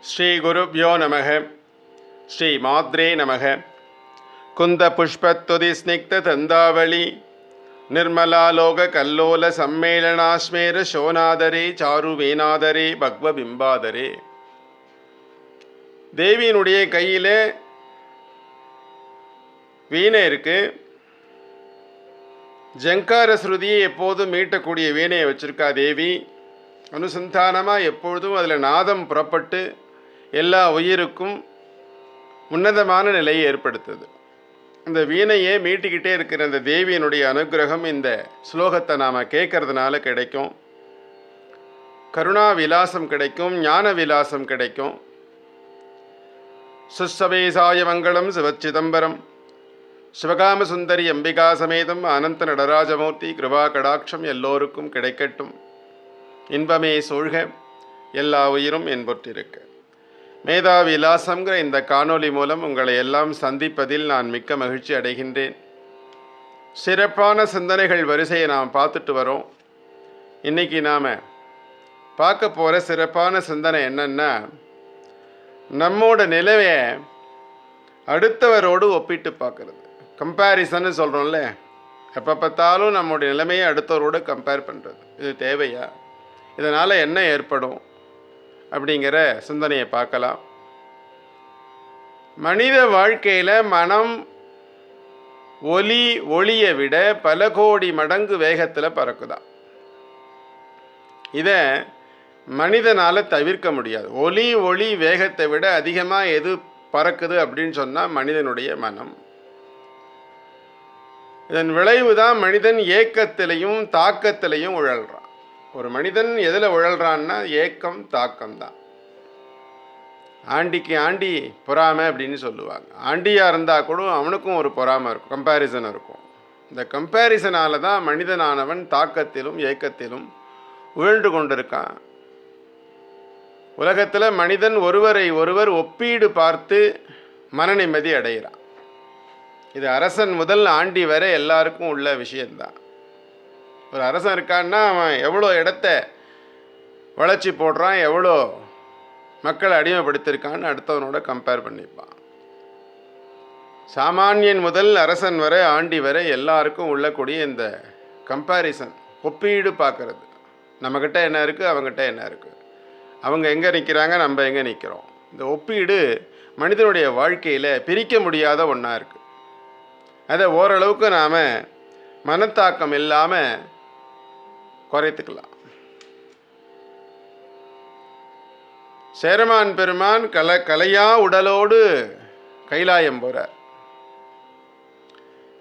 ஸ்ரீ குருப்யோ நமக. ஸ்ரீ மாத்ரே நமக. குந்த புஷ்பத்துதி ஸ்னிக்த தந்தாவளி நிர்மலாலோக கல்லோல சம்மேளனாஸ்மேர சோனாதரே சாருவேனாதரே பக்வபிம்பாதரே. பக்வ தேவியினுடைய கையில் வீணை இருக்கு. ஜங்கார ஸ்ருதியை எப்போதும் மீட்டக்கூடிய வீணையை வச்சிருக்கா தேவி. அனுசந்தானமாக எப்பொழுதும் அதில் நாதம் புறப்பட்டு எல்லா உயிருக்கும் உன்னதமான நிலையை ஏற்படுத்துது. இந்த வீணையே மீட்டிக்கிட்டே இருக்கிற அந்த தேவியினுடைய அனுகிரகம் இந்த ஸ்லோகத்தை நாம் கேட்கறதுனால கிடைக்கும். கருணா விலாசம் கிடைக்கும் ஞான விலாசம் கிடைக்கும். சுஸ்ஸவேசாய மங்களம் சிவச்சிதம்பரம் சிவகாம சுந்தரி அம்பிகா சமேதம் அனந்த நடராஜமூர்த்தி கிருபா கடாட்சம் எல்லோருக்கும் கிடைக்கட்டும். இன்பமே சூழ்க எல்லா உயிரும் என்பொற்றிருக்க. மேதா விலாசங்கிற இந்த காணொளி மூலம் உங்களை எல்லாம் சந்திப்பதில் நான் மிக்க மகிழ்ச்சி அடைகின்றேன். சிறப்பான சிந்தனைகள் வரிசையை நாம் பார்த்துட்டு வரோம். இன்றைக்கி நாம் பார்க்க போகிற சிறப்பான சிந்தனை என்னென்னா நம்மோட நிலவையை அடுத்தவரோடு ஒப்பிட்டு பார்க்குறது. கம்பேரிசன்னு சொல்கிறோம்ல எப்போ பார்த்தாலும் நம்முடைய நிலைமையை அடுத்தவரோடு கம்பேர் பண்ணுறது இது தேவையா? இதனால் என்ன ஏற்படும்? அப்படிங்கிற சிந்தனையை பார்க்கலாம். மனித வாழ்க்கையில் மனம் ஒலி ஒளியை விட பல கோடி மடங்கு வேகத்தில் பறக்குதான். இதை மனிதனால் தவிர்க்க முடியாது. ஒலி ஒளி வேகத்தை விட அதிகமாக எது பறக்குது அப்படின்னு சொன்னால் மனிதனுடைய மனம். இதன் விளைவு தான் மனிதன் ஏக்கத்திலையும் தாக்கத்திலையும் உழல்றான். ஒரு மனிதன் எதில் உழல்றான்னா ஏக்கம் தாக்கம் தான் ஆண்டிக்கு ஆண்டி பொறாமை அப்படின்னு சொல்லுவாங்க. ஆண்டியாக இருந்தால் கூட அவனுக்கும் ஒரு பொறாமை இருக்கும் கம்பேரிசன் இருக்கும். இந்த கம்பேரிசனால் தான் மனிதனானவன் தாக்கத்திலும் ஏக்கத்திலும் உழன்று கொண்டிருக்கான். உலகத்தில் மனிதன் ஒருவரை ஒருவர் ஒப்பீடு பார்த்து மன நிம்மதி அடைகிறான். இது அரசன் முதல் ஆண்டி வரை எல்லாருக்கும் உள்ள விஷயந்தான் ஒரு அரசன் இருக்கான்னா அவன் எவ்வளோ இடத்த வளர்ச்சி போடுறான் எவ்வளோ மக்களை அடிமைப்படுத்தியிருக்கான்னு அடுத்தவனோட கம்பேர் பண்ணிப்பான். சாமானியன் முதல் அரசன் வரை ஆண்டி வரை எல்லாருக்கும் உள்ளக்கூடிய இந்த கம்பேரிசன் ஒப்பீடு பார்க்கறது. நம்மக்கிட்ட என்ன இருக்குது அவங்ககிட்ட என்ன இருக்குது அவங்க எங்கே நிற்கிறாங்க நம்ம எங்கே நிற்கிறோம் இந்த ஒப்பீடு மனிதனுடைய வாழ்க்கையில் பிரிக்க முடியாத ஒன்றா இருக்குது அதை ஓரளவுக்கு நாம் மனத்தாக்கம் இல்லாமல் குறைத்துக்கலாம். சேரமான் பெருமான் கல கலையா உடலோடு கைலாயம் போகிறார்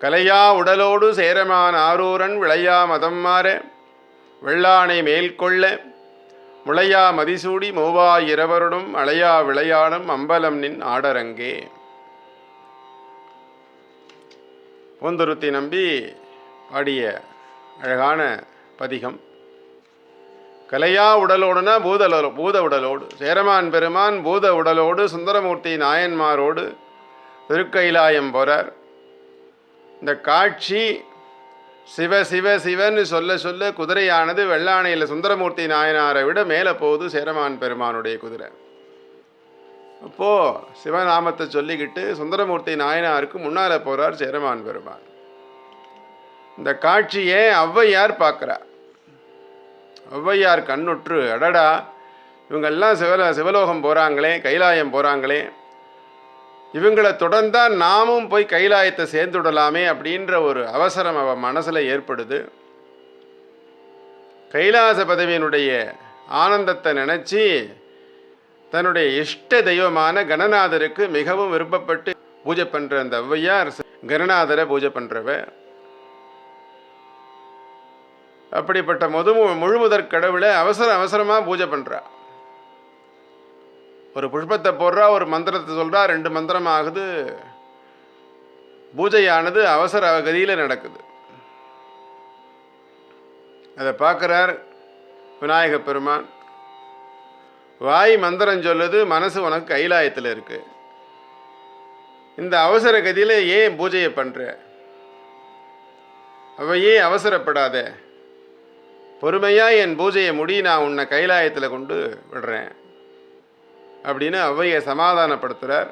கலையா உடலோடு சேரமான் ஆரூரன் விளையா மதம் மாற வெள்ளானை மேல்கொள்ள முளையா மதிசூடி மூவா இரவருடும் அலையா விளையாடும் அம்பலம் நின் ஆடரங்கே. பூந்துருத்தி நம்பி பாடிய அழகான பதிகம். கலையா உடலோடுனா பூதலோ பூத உடலோடு. சேரமான் பெருமான் பூத உடலோடு சுந்தரமூர்த்தி நாயன்மாரோடு திருக்கைலாயம் போகிறார் இந்த காட்சி சிவ சிவ சிவன்னு சொல்ல சொல்ல குதிரையானது வெள்ளானையில் சுந்தரமூர்த்தி நாயனாரை விட மேலே போகுது சேரமான் பெருமானுடைய குதிரை. அப்போது சிவநாமத்தை சொல்லிக்கிட்டு சுந்தரமூர்த்தி நாயனாருக்கு முன்னால் போகிறார் சேரமான் பெருமான். இந்த காட்சியை ஔவையார் பார்க்குறார். ஒளவையார் கண்ணுற்று அடடா இவங்கெல்லாம் சிவல சிவலோகம் போகிறாங்களே கைலாயம் போகிறாங்களே இவங்களை தொடர்ந்தால் நாமும் போய் கைலாயத்தை சேர்ந்துடலாமே அப்படின்ற ஒரு அவசரம் அவன் மனசில் ஏற்படுது. கைலாச பதவியினுடைய ஆனந்தத்தை நினச்சி தன்னுடைய இஷ்ட தெய்வமான கணநாதருக்கு மிகவும் விருப்பப்பட்டு பூஜை பண்ணுற அந்த ஔவையார் கணநாதரை பூஜை பண்ணுறவ அப்படிப்பட்ட முது முழுமுதற் கடவுளை அவசர அவசரமாக பூஜை பண்ணுறா ஒரு புஷ்பத்தை போடுறா ஒரு மந்திரத்தை சொல்கிறா ரெண்டு மந்திரம் ஆகுது. பூஜையானது அவசர கதியில் நடக்குது. அதை பார்க்குறார் விநாயக பெருமான். வாய் மந்திரம் சொல்லுது மனசு உனக்கு கைலாயத்தில் இருக்கு. இந்த அவசர கதியில் ஏன் பூஜையை பண்ணுற அவையே ஏன் அவசரப்படாத? பொறுமையாக என் பூஜையை முடி நான் உன்னை கைலாயத்தில் கொண்டு விடுறேன். அப்படின்னு ஔவையை சமாதானப்படுத்துகிறார்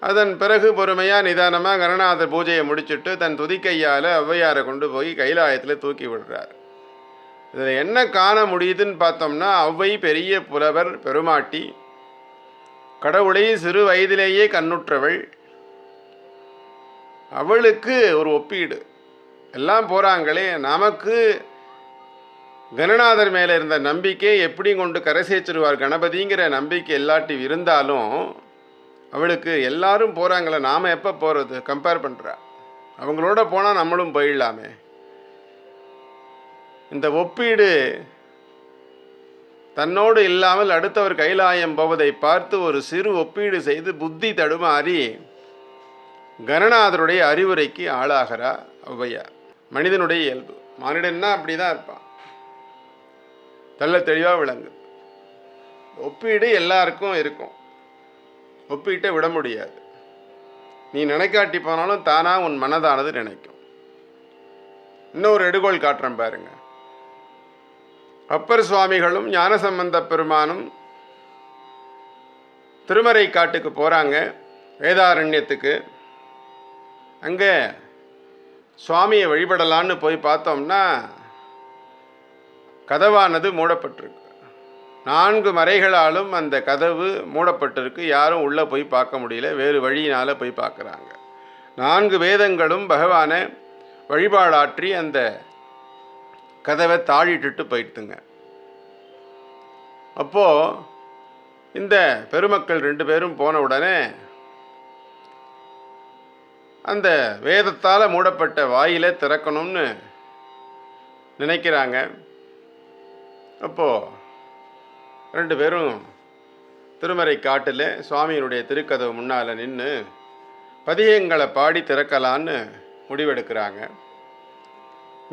அதன் பிறகு பொறுமையாக நிதானமாக கருணாதர் பூஜையை முடிச்சுட்டு தன் துதிக்கையால் ஔவையாரை கொண்டு போய் கைலாயத்தில் தூக்கி விடுறார். இதில் என்ன காண முடியுதுன்னு பார்த்தோம்னா ஔவை பெரிய புலவர் பெருமாட்டி கடவுளை சிறு வயதிலேயே கண்ணுற்றவள். அவளுக்கு ஒரு ஒப்பீடு. எல்லாம் போகிறாங்களே நமக்கு கணநாதர் மேலே இருந்த நம்பிக்கை எப்படி கொண்டு கரை சேர்ச்சிருவார் கணபதிங்கிற நம்பிக்கை எல்லாட்டி இருந்தாலும் அவளுக்கு எல்லாரும் போகிறாங்களே நாம் எப்போ போகிறது கம்பேர் பண்ணுறா அவங்களோட போனால் நம்மளும் போயிடலாமே. இந்த ஒப்பீடு தன்னோடு இல்லாமல் அடுத்தவர் கைலாயம் போவதை பார்த்து ஒரு சிறு ஒப்பீடு செய்து புத்தி தடுமாறி கணநாதருடைய அறிவுரைக்கு ஆளாகிறா ஔவையார். மனிதனுடைய இயல்பு. மானிடன்னா அப்படி தான் இருப்பான். தள்ள தெளிவாக விளங்குது ஒப்பீடு எல்லாருக்கும் இருக்கும். ஒப்பீட்டை விட முடியாது. நீ நினைக்காட்டி போனாலும் தானாக உன் மனதானது நினைக்கும். இன்னொரு எடுகோள் காட்டுறேன் பாருங்க. அப்பர் சுவாமிகளும் ஞானசம்பந்த பெருமானும் திருமறை காட்டுக்கு போகிறாங்க வேதாரண்யத்துக்கு. அங்கே சுவாமியை வழிபடலான்னு போய் பார்த்தோம்னா கதவானது மூடப்பட்டிருக்கு. நான்கு மறைகளாலும் அந்த கதவு மூடப்பட்டிருக்கு. யாரும் உள்ளே போய் பார்க்க முடியல. வேறு வழியினால் போய் பார்க்குறாங்க. நான்கு வேதங்களும் பகவானை வழிபாடாற்றி அந்த கதவை தாழிட்டுட்டு போயிட்டுங்க அப்போது இந்த பெருமக்கள் ரெண்டு பேரும் போன உடனே அந்த வேதத்தால் மூடப்பட்ட வாயிலை திறக்கணும்னு நினைக்கிறாங்க. அப்போது ரெண்டு பேரும் திருமறை காட்டில் சுவாமியினுடைய திருக்கதவு முன்னால் நின்று பதிகங்களை பாடி திறக்கலான்னு முடிவெடுக்கிறாங்க.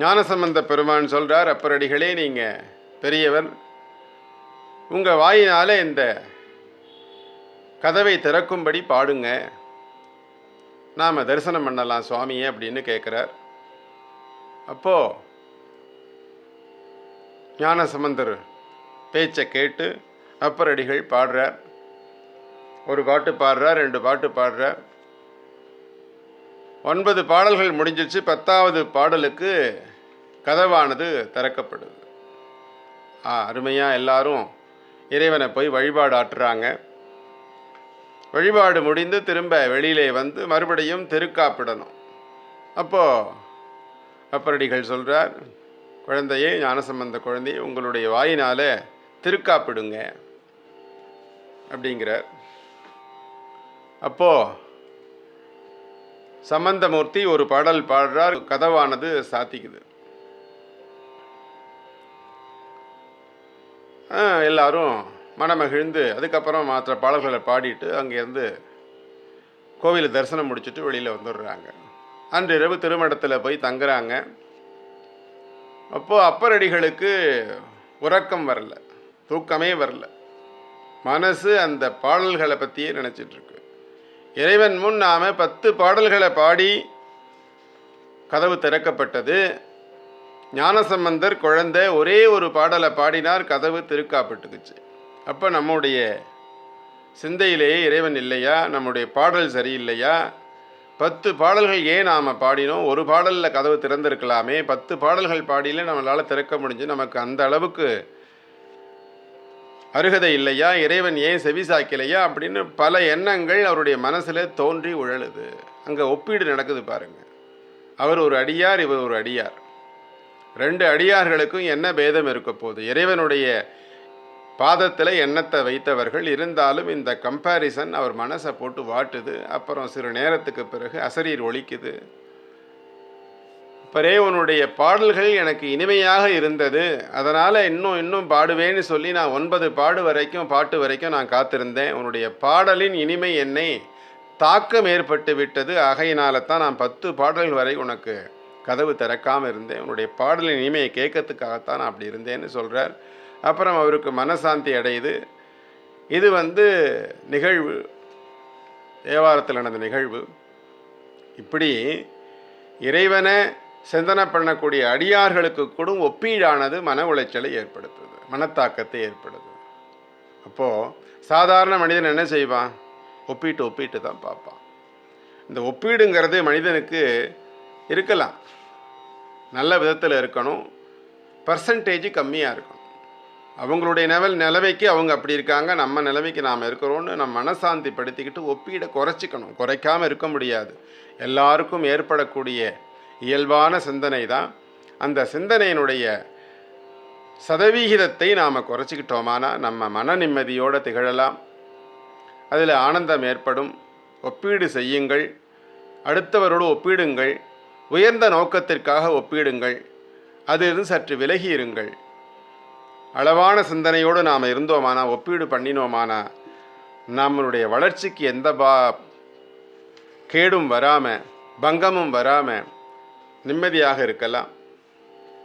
ஞானசம்பந்த பெருமான் சொல்கிறார் அப்பரடிகளே நீங்கள் பெரியவர் உங்கள் வாயினால் இந்த கதவை திறக்கும்படி பாடுங்க. நாம் தரிசனம் பண்ணலாம் சுவாமியே அப்படின்னு கேட்குறார் அப்போது ஞான சம்பந்தர் பேச்சை கேட்டு அப்பரடிகள் பாடுறார். ஒரு பாட்டு பாடுறார் ரெண்டு பாட்டு பாடுறார். ஒன்பது பாடல்கள் முடிஞ்சிச்சு பத்தாவது பாடலுக்கு கதவானது திறக்கப்படுது. ஆ அருமையாக எல்லாரும் இறைவனை போய் வழிபாடு ஆற்றுறாங்க. வழிபாடு முடிந்து திரும்ப வெளியிலே வந்து மறுபடியும் திருக்காப்பிடணும். அப்போது அப்பரடிகள் சொல்கிறார் குழந்தையே ஞானசம்பந்த குழந்தையே உங்களுடைய வாயினால் திருக்காப்பிடுங்க. அப்படிங்கிறார். அப்போது சம்பந்தமூர்த்தி ஒரு பாடல் பாடுறார் கதவானது சாத்திக்குது. எல்லாரும் மனமகிழ்ந்து அதுக்கப்புறம் மற்ற பாடல்களை பாடிட்டு அங்கேருந்து கோவில் தரிசனம் முடிச்சுட்டு வெளியில் வந்துடுறாங்க. அன்று இரவு திருமணத்தில் போய் தங்குறாங்க. அப்போது அப்பரடிகளுக்கு உறக்கம் வரல தூக்கமே வரல. மனசு அந்த பாடல்களை பற்றியே நினச்சிட்ருக்கு இறைவன் முன் நாம் பத்து பாடல்களை பாடி கதவு திறக்கப்பட்டது. ஞானசம்பந்தர் குழந்தை ஒரே ஒரு பாடலை பாடினார் கதவு திருக்காப்பட்டுக்குச்சு. அப்போ நம்முடைய சிந்தையிலேயே இறைவன் இல்லையா? நம்முடைய பாடல் சரியில்லையா? பத்து பாடல்கள் ஏன் நாம் பாடினோம்? ஒரு பாடலில் கதவு திறந்திருக்கலாமே. பத்து பாடல்கள் பாடியில் நம்மளால் திறக்க முடிஞ்சு நமக்கு அந்த அளவுக்கு அருகதை இல்லையா? இறைவன் ஏன் செவிசாக்கலையா அப்படின்னு பல எண்ணங்கள் அவருடைய மனசில் தோன்றி உழலுது. அங்கே ஒப்பீடு நடக்குது பாருங்கள் அவர் ஒரு அடியார் இவர் ஒரு அடியார். ரெண்டு அடியார்களுக்கும் என்ன பேதம் இருக்க போகுது? இறைவனுடைய பாதத்தில் எண்ணத்தை வைத்தவர்கள் இருந்தாலும் இந்த கம்பேரிசன் அவர் மனசை போட்டு வாட்டுது. அப்புறம் சிறு நேரத்துக்கு பிறகு அசரீர் ஒலிக்குது. உன்னுடைய பாடல்கள் எனக்கு இனிமையாக இருந்தது. அதனால் இன்னும் இன்னும் பாடுவேன்னு சொல்லி நான் ஒன்பது பாடு வரைக்கும் பாட்டு வரைக்கும் நான் காத்திருந்தேன். உன்னுடைய பாடலின் இனிமை என்னை தாக்கம் ஏற்பட்டு விட்டது. ஆகையினால தான் நான் பத்து பாடல்கள் வரை உனக்கு கதவு திறக்காமல் இருந்தேன். உன்னுடைய பாடலின் இனிமையை கேட்கறதுக்காகத்தான் நான் அப்படி இருந்தேன்னு சொல்கிறார் அப்புறம் அவருக்கு மனசாந்தி அடையுது. இது வந்து நிகழ்வு. தேவாரத்தில் நடந்த நிகழ்வு. இப்படி இறைவனை சிந்தனை பண்ணக்கூடிய அடியார்களுக்கு கூட ஒப்பீடானது மன உளைச்சலை ஏற்படுத்துது. மனத்தாக்கத்தை ஏற்படுது அப்போது சாதாரண மனிதன் என்ன செய்வான்? ஒப்பிட்டு ஒப்பிட்டு தான் பார்ப்பான். இந்த ஒப்பீடுங்கிறது மனிதனுக்கு இருக்கலாம். நல்ல விதத்தில் இருக்கணும். பர்சன்டேஜ் கம்மியாக இருக்கணும். அவங்களுடைய நிலவல் நிலவைக்கு அவங்க அப்படி இருக்காங்க. நம்ம நிலவைக்கு நாம் இருக்கிறோன்னு நம்ம மனசாந்தி படுத்திக்கிட்டு ஒப்பீடை குறைச்சிக்கணும். குறைக்காமல் இருக்க முடியாது. எல்லாருக்கும் ஏற்படக்கூடிய இயல்பான சிந்தனை தான். அந்த சிந்தனையினுடைய சதவிகிதத்தை நாம் குறைச்சிக்கிட்டோமானா நம்ம மன நிம்மதியோடு திகழலாம். அதில் ஆனந்தம் ஏற்படும். ஒப்பீடு செய்யுங்கள். அடுத்தவரோடு ஒப்பிடுங்கள். உயர்ந்த நோக்கத்திற்காக ஒப்பிடுங்கள். அதிலிருந்து சற்று விலகி இருங்கள். அளவான சிந்தனையோடு நாம் இருந்தோமானா ஒப்பீடு பண்ணினோமானா நம்மளுடைய வளர்ச்சிக்கு எந்த பா கேடும் வராமல் பங்கமும் வராமல் நிம்மதியாக இருக்கலாம்.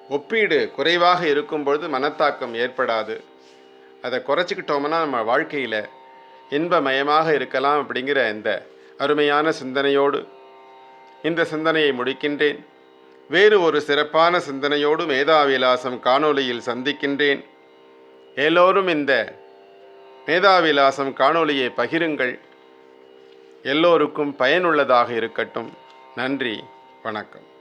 ஒப்பீடு குறைவாக இருக்கும் பொழுது மனத்தாக்கம் ஏற்படாது. அதை குறைச்சிக்கிட்டோம்னா நம்ம வாழ்க்கையில் இன்பமயமாக இருக்கலாம் அப்படிங்கிற இந்த அருமையான சிந்தனையோடு இந்த சிந்தனையை முடிக்கின்றேன். வேறு ஒரு சிறப்பான சிந்தனையோடு மேதாவிலாசம் காணொலியில் சந்திக்கின்றேன். எல்லோரும் இந்த மேதாவிலாசம் காணொளியை பகிருங்கள். எல்லோருக்கும் பயனுள்ளதாக இருக்கட்டும். நன்றி வணக்கம்.